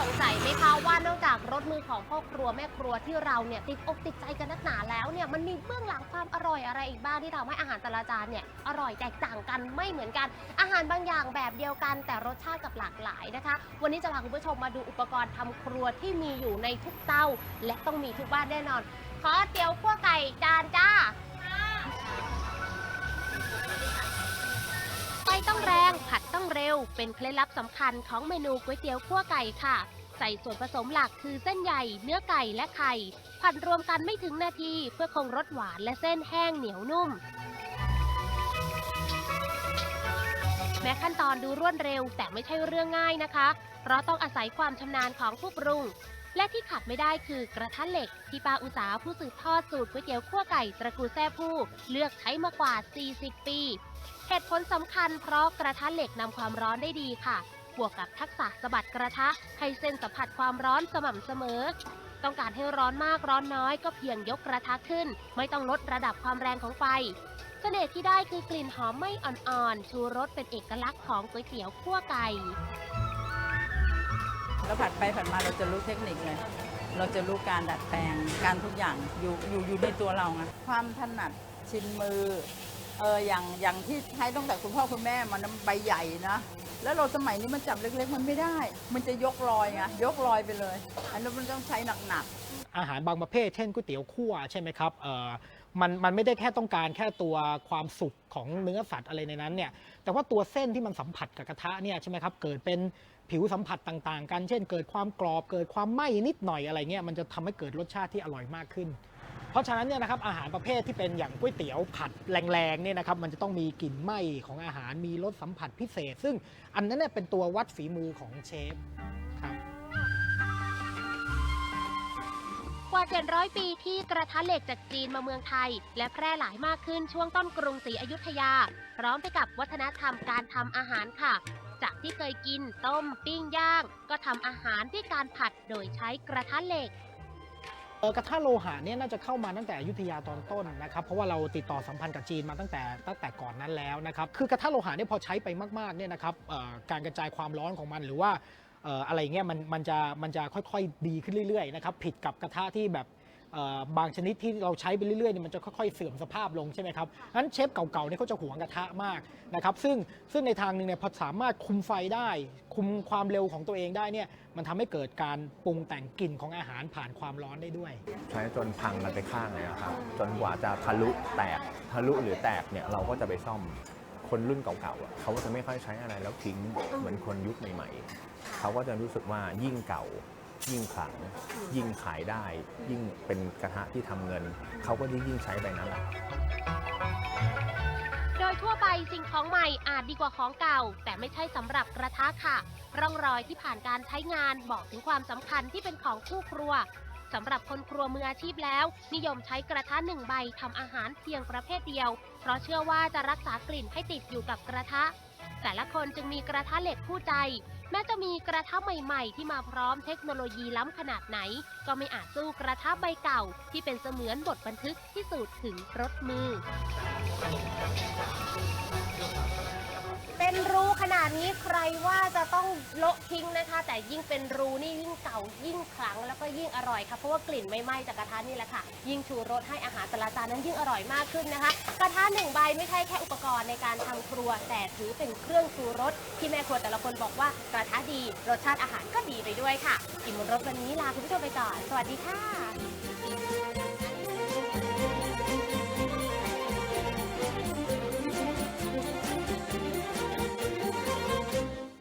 สงสัยไหมคะว่านอกจากรสมือของพ่อครัวแม่ครัวที่เราเนี่ยติดอกติดใจกันนักหนาแล้วเนี่ยมันมีเบื้องหลังความอร่อยอะไรอีกบ้างที่ทำให้อาหารแต่ละจานเนี่ยอร่อยแตกต่างกันไม่เหมือนกัน อาหารบางอย่างแบบเดียวกัน แต่รสชาติกับหลากหลายนะคะ วันนี้จะพาคุณผู้ชมมาดูอุปกรณ์ทำครัวที่มีอยู่ในทุกเตาและต้องมีทุกบ้านแน่นอนขอเตี๋ยวขั้วไก่จานจ้า เร็ว เป็นเคล็ดลับสำคัญของเมนูก๋วยเตี๋ยวขั้วไก่ค่ะ ใส่ส่วนผสมหลักคือเส้นใหญ่ เนื้อไก่และไข่ ผัดรวมกันไม่ถึงนาทีเพื่อคงรสหวานและเส้นแห้งเหนียวนุ่ม แม้ขั้นตอนดูรวดเร็วแต่ไม่ใช่เรื่องง่ายนะคะ เพราะต้องอาศัยความชำนาญของผู้ปรุง และที่ขาดไม่ได้คือกระทะเหล็ก ที่ป้าอุสาผู้สืบทอดสูตรก๋วยเตี๋ยวคั่วไก่ตระกูลแซ่ผู้เลือกใช้มากว่า 40 ปี เหตุผลสำคัญเพราะกระทะเหล็กนำความร้อนได้ดีค่ะ บวกกับทักษะสะบัดกระทะให้เส้นสัมผัสความร้อนสม่ำเสมอ ต้องการให้ร้อนมากร้อนน้อยก็เพียงยกกระทะขึ้น ไม่ต้องลดระดับความแรงของไฟเสน่ห์ที่ได้คือกลิ่นหอมไม่อ่อนๆ ชูรสเป็นเอกลักษณ์ของก๋วยเตี๋ยวคั่วไก่ แล้วผัดไปผัดมาเราจะรู้เทคนิคเลย เราจะรู้การดัดแปลงการทุกอย่างอยู่อยู่อยู่ในตัวเราไงความถนัดชินมือเอออย่างอย่างที่ใช้ตั้งแต่คุณพ่อคุณแม่มันนะใบใหญ่นะแล้วเราสมัยนี้มันจับเล็ก ๆ มันไม่ได้ มันจะยกลอยไงยกลอยไปเลย อันนั้นมันต้องใช้หนักๆอาหารบางประเภทเช่นก๋วยเตี๋ยวคั่วใช่ไหมครับเอ่อ มันมันไม่ได้แค่ต้องการแค่ตัวความสุกของเนื้อสัตว์อะไรในนั้นเนี่ยแต่ว่าตัวเส้นที่มันสัมผัสกับกระทะเนี่ยใช่ไหมครับเกิดเป็นผิวสัมผัสต่างๆ กันเช่น เกิดความกรอบเกิดความไหม้นิดหน่อยอะไรเงี้ยมันจะทำให้เกิดรสชาติที่อร่อยมากขึ้น เพราะฉะนั้นเนี่ยนะครับอาหารประเภทที่เป็นอย่างก๋วยเตี๋ยวผัดแรงๆเนี่ยนะครับมันจะต้องมีกลิ่นไหม้ของอาหารมีรสสัมผัสพิเศษ ซึ่งอันนั้นเนี่ยเป็นตัววัดฝีมือของเชฟ กว่า 700 ปีที่กระทะเหล็กจากจีนมาเมืองไทย และแพร่หลายมากขึ้นช่วงต้นกรุงศรีอยุธยา พร้อมไปกับวัฒนธรรมการทำอาหารค่ะ จากที่เคยกินต้มปิ้งย่าง ก็ทำอาหารด้วยการผัดโดยใช้กระทะเหล็กเออกระทะโลหะเนี่ยน่าจะเข้ามาตั้งแต่อยุธยาตอนต้นนะครับเพราะว่าเราติดต่อสัมพันธ์กับจีนมาตั้งแต่ตั้งแต่ก่อนนั้นแล้วนะครับคือกระทะโลหะเนี่ยพอใช้ไปมากๆเนี่ยนะครับการกระจายความร้อนของมันหรือว่า อ่ออะไรเงี้ยมันมันจะมันจะค่อยๆดีขึ้นเรื่อยๆนะครับผิดกับกระทะที่แบบเอ่อบางชนิดที่เราใช้ไปเรื่อยๆเนี่ยมันจะค่อยๆเสื่อมสภาพลงใช่ไหมครับงั้นเชฟเก่าๆเนี่ยเขาจะหวงกระทะมากนะครับซึ่งซึ่งในทางหนึ่งเนี่ยพอสามารถคุมไฟได้ คุมความเร็วของตัวเองได้เนี่ยมันทำให้เกิดการปรุงแต่งกลิ่นของอาหารผ่านความร้อนได้ด้วย ใช้จนพังมันไปข้างเลยนะครับจนกว่าจะทะลุแตกทะลุหรือแตกเนี่ยเราก็จะไปซ่อม คนรุ่นเก่าๆอะเขาก็จะไม่ค่อยใช้อะไรแล้วทิ้งเหมือนคนยุคใหม่ ๆ เขาก็จะรู้สึกว่ายิ่งเก่า ยิ่งขลัง ยิ่งขายได้ ยิ่งเป็นกระทะที่ทำเงิน เขาก็ยิ่งใช้ไปนั่นแหละโดยทั่วไปสิ่งของใหม่อาจดีกว่าของเก่า แต่ไม่ใช่สำหรับกระทะค่ะ ร่องรอยที่ผ่านการใช้งานบอกถึงความสำคัญที่เป็นของคู่ครัว สำหรับคนครัวมืออาชีพแล้ว นิยมใช้กระทะหนึ่งใบทำอาหารเพียงประเภทเดียว เพราะเชื่อว่าจะรักษากลิ่นให้ติดอยู่กับกระทะ แต่ละคนจึงมีกระทะเหล็กคู่ใจ แม้จะมีกระทะใหม่ๆ ที่มาพร้อมเทคโนโลยีล้ำขนาดไหน ก็ไม่อาจสู้กระทะใบเก่า ที่เป็นเสมือนบทบันทึกที่สูดถึงรสมือ นาดนี้ใครว่าจะต้องโละทิ้งนะคะ แต่ยิ่งเป็นรูนี่ยิ่งเก่ายิ่งขลังแล้วก็ยิ่งอร่อยค่ะเพราะว่ากลิ่นไม่ไหม้จากกระทะนี่แหละค่ะ ยิ่งชูรสให้อาหารแต่ละจานนั้นยิ่งอร่อยมากขึ้นนะคะ กระทะหนึ่งใบไม่ใช่แค่อุปกรณ์ในการทำครัว แต่ถือเป็นเครื่องชูรสที่แม่ครัวแต่ละคนบอกว่ากระทะดีรสชาติอาหารก็ดีไปด้วยค่ะกินบนรถวันนี้ลาคุณผู้ชมไปก่อนสวัสดีค่ะ